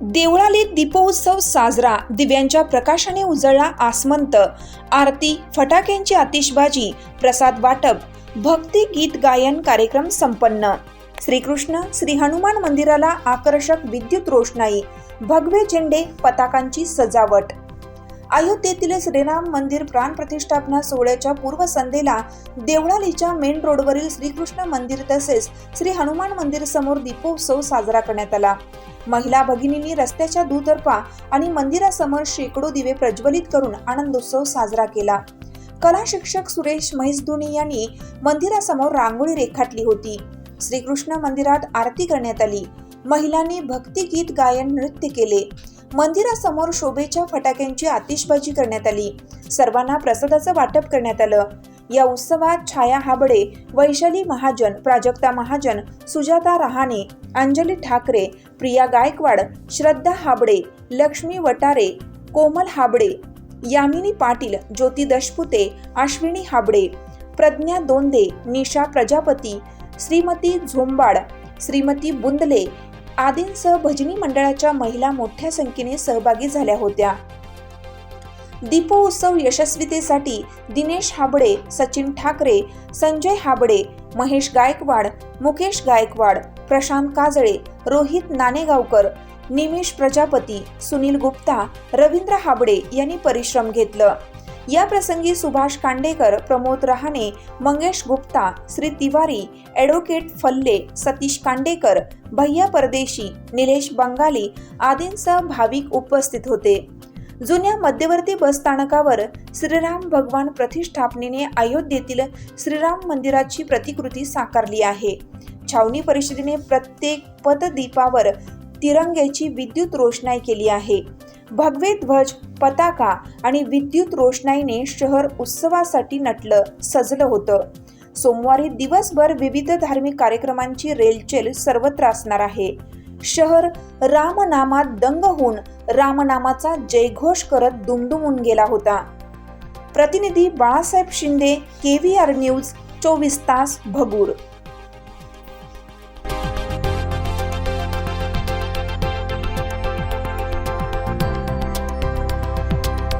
देवळालीत दीपोत्सव साजरा. दिव्यांच्या प्रकाशाने उजळला आसमंत. आरती फटाक्यांची आतिषबाजी प्रसाद वाटप भक्ती गीत गायन कार्यक्रम संपन्न. श्रीकृष्ण श्री हनुमान मंदिराला आकर्षक विद्युत रोषणाई भगवे झेंडे पताकांची सजावट. अयोध्येतील श्रीराम मंदिर प्राणप्रतिष्ठापना सोहळ्याच्या पूर्वसंध्येला देवळालीच्या मेन रोडवरील श्रीकृष्ण मंदिर तसेच श्री हनुमान मंदिर समोर दीपोत्सव साजरा करण्यात आला. महिला भगिनींनी रस्त्याच्या दुतर्फा आणि मंदिरासमोर शेकडो दिवे प्रज्वलित करून आनंदोत्सव साजरा केला. कला शिक्षक सुरेश म्हैसधोनी यांनी मंदिरासमोर रांगोळी रेखाटली होती. श्रीकृष्ण मंदिरात आरती करण्यात आली. महिलांनी भक्तिगीत गायन नृत्य केले. मंदिरासमोर शोभेच्या फटाक्यांची आतिषबाजी करण्यात आली. सर्वांना प्रसादाचं वाटप करण्यात आलं. या उत्सवात छाया हाबडे वैशाली महाजन प्राजक्ता महाजन सुजाता रहाणे अंजली ठाकरे प्रिया गायकवाड श्रद्धा हाबडे लक्ष्मी वटारे कोमल हाबडे यामिनी पाटील ज्योती दशपुते अश्विनी हाबडे प्रज्ञा दोंदे निशा प्रजापती श्रीमती झोंबाड श्रीमती बुंदले आदींसह भजनी मंडळाच्या महिला मोठ्या संख्येने सहभागी झाल्या होत्या. दीपोत्सव यशस्वीतेसाठी दिनेश हाबडे सचिन ठाकरे संजय हाबडे महेश गायकवाड मुकेश गायकवाड प्रशांत काजळे रोहित नाणेगावकर निमेश प्रजापती सुनील गुप्ता रवींद्र हाबडे यांनी परिश्रम घेतलं. या प्रसंगी सुभाष कांडेकर प्रमोद रहाणे मंगेश गुप्ता श्री तिवारी ॲडव्होकेट फल्ले सतीश कांडेकर भैया परदेशी निलेश बंगाली आदींसह भाविक उपस्थित होते. जुन्या मध्यवर्ती बसस्थानकावर श्रीराम भगवान प्रतिष्ठापनेने अयोध्येतील श्रीराम मंदिराची प्रतिकृती साकारली आहे. छावणी परिषदेने प्रत्येक पददीपावर तिरंग्याची विद्युत रोषणाई केली आहे. भगवे ध्वज पताका आणि विद्युत रोषणाईने शहर उत्सवासाठी नटलं सजलं होतं. सोमवारी दिवसभर विविध धार्मिक कार्यक्रमांची रेलचेल सर्वत्र असणार आहे. शहर रामनामात दंग होऊन रामनामाचा जयघोष करत दुमदुमून गेला होता. प्रतिनिधी Balasaheb Shinde K R news चोवीस तास भगूर.